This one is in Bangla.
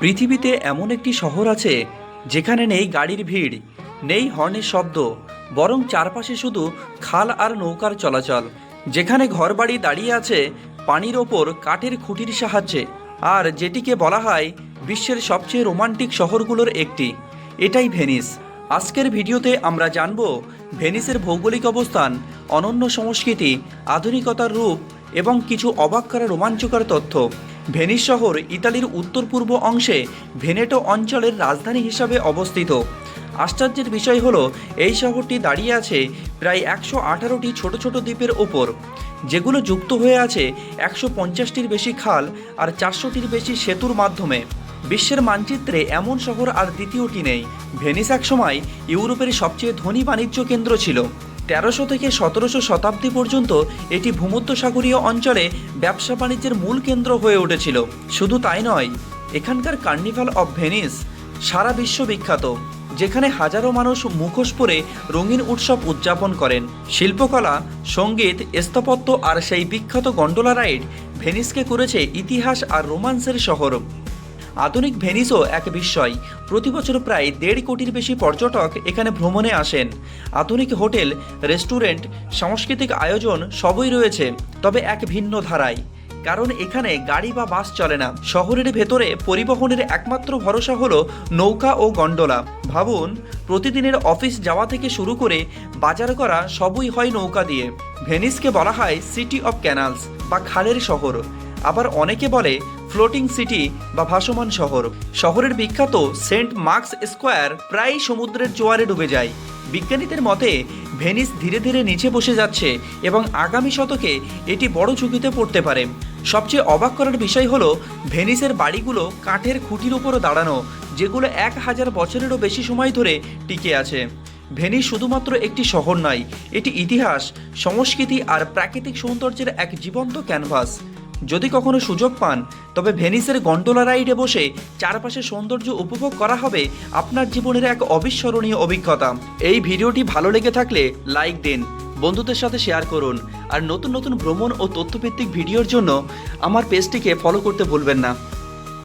পৃথিবীতে এমন একটি শহর আছে যেখানে নেই গাড়ির ভিড়, নেই হর্নের শব্দ, বরং চারপাশে শুধু খাল আর নৌকার চলাচল, যেখানে ঘরবাড়ি দাঁড়িয়ে আছে পানির ওপর কাঠের খুঁটির সাহায্যে, আর যেটিকে বলা হয় বিশ্বের সবচেয়ে রোমান্টিক শহরগুলোর একটি। এটাই ভেনিস। আজকের ভিডিওতে আমরা জানব ভেনিসের ভৌগোলিক অবস্থান, অনন্য সংস্কৃতি, আধুনিকতার রূপ এবং কিছু অবাক করা রোমাঞ্চকর তথ্য। ভেনিস শহর ইতালির উত্তর পূর্ব অংশে ভেনেটো অঞ্চলের রাজধানী হিসাবে অবস্থিত। আশ্চর্যের বিষয় হলো, এই শহরটি দাঁড়িয়ে আছে প্রায় একশো আঠারোটি ছোট ছোট দ্বীপের ওপর। যেগুলো যুক্ত হয়ে আছে একশো পঞ্চাশটির বেশি খাল আর চারশোটির বেশি সেতুর মাধ্যমে। বিশ্বের মানচিত্রে এমন শহর আর দ্বিতীয়টি নেই। ভেনিস একসময় ইউরোপের সবচেয়ে ধনী বাণিজ্য কেন্দ্র ছিল। তেরোশো থেকে সতেরোশো শতাব্দী পর্যন্ত এটি ভূমধ্যসাগরীয় অঞ্চলে ব্যবসা বাণিজ্যের মূল কেন্দ্র হয়ে উঠেছিল। শুধু তাই নয়, এখানকার কার্নিভাল অফ ভেনিস সারা বিশ্ব বিখ্যাত, যেখানে হাজারো মানুষ মুখোশ পরে রঙিন উৎসব উদযাপন করেন। শিল্পকলা, সংগীত, স্থাপত্য আর সেই বিখ্যাত গন্ডোলা রাইড ভেনিসকে করেছে ইতিহাস আর রোমান্সের শহর। আধুনিক ভেনিসও এক বিস্ময়। প্রতি বছর প্রায় দেড় কোটির বেশি পর্যটক এখানে ভ্রমণে আসেন। আধুনিক হোটেল, রেস্টুরেন্ট, সাংস্কৃতিক আয়োজন সবই রয়েছে, তবে এক ভিন্ন ধারায়। কারণ এখানে গাড়ি বা বাস চলে না। শহরের ভেতরে পরিবহনের একমাত্র ভরসা হলো নৌকা ও গন্ডোলা। ভাবুন, প্রতিদিনের অফিস যাওয়া থেকে শুরু করে বাজার করা সবই হয় নৌকা দিয়ে। ভেনিসকে বলা হয় সিটি অফ ক্যানালস বা খালের শহর। আবার অনেকে বলে ফ্লোটিং সিটি বা ভাসমান শহর। শহরের বিখ্যাত সেন্ট মার্কস স্কোয়ার প্রায় সমুদ্রের জোয়ারে ডুবে যায়। বিজ্ঞানীদের মতে, ভেনিস ধীরে ধীরে নিচে বসে যাচ্ছে এবং আগামী শতকে এটি বড় ঝুঁকিতে পড়তে পারে। সবচেয়ে অবাক করার বিষয় হলো, ভেনিসের বাড়িগুলো কাঠের খুঁটির উপরও দাঁড়ানো, যেগুলো এক হাজার বছরেরও বেশি সময় ধরে টিকে আছে। ভেনিস শুধুমাত্র একটি শহর নয়, এটি ইতিহাস, সংস্কৃতি আর প্রাকৃতিক সৌন্দর্যের এক জীবন্ত ক্যানভাস। যদি কখনো সুযোগ পান, তবে ভেনিসের গন্ডোলা রাইডে বসে চারপাশে সৌন্দর্য উপভোগ করা হবে আপনার জীবনের এক অবিস্মরণীয় অভিজ্ঞতা। এই ভিডিওটি ভালো লেগে থাকলে লাইক দিন, বন্ধুদের সাথে শেয়ার করুন, আর নতুন নতুন ভ্রমণ ও তথ্যভিত্তিক ভিডিওর জন্য আমার পেজটিকে ফলো করতে ভুলবেন না।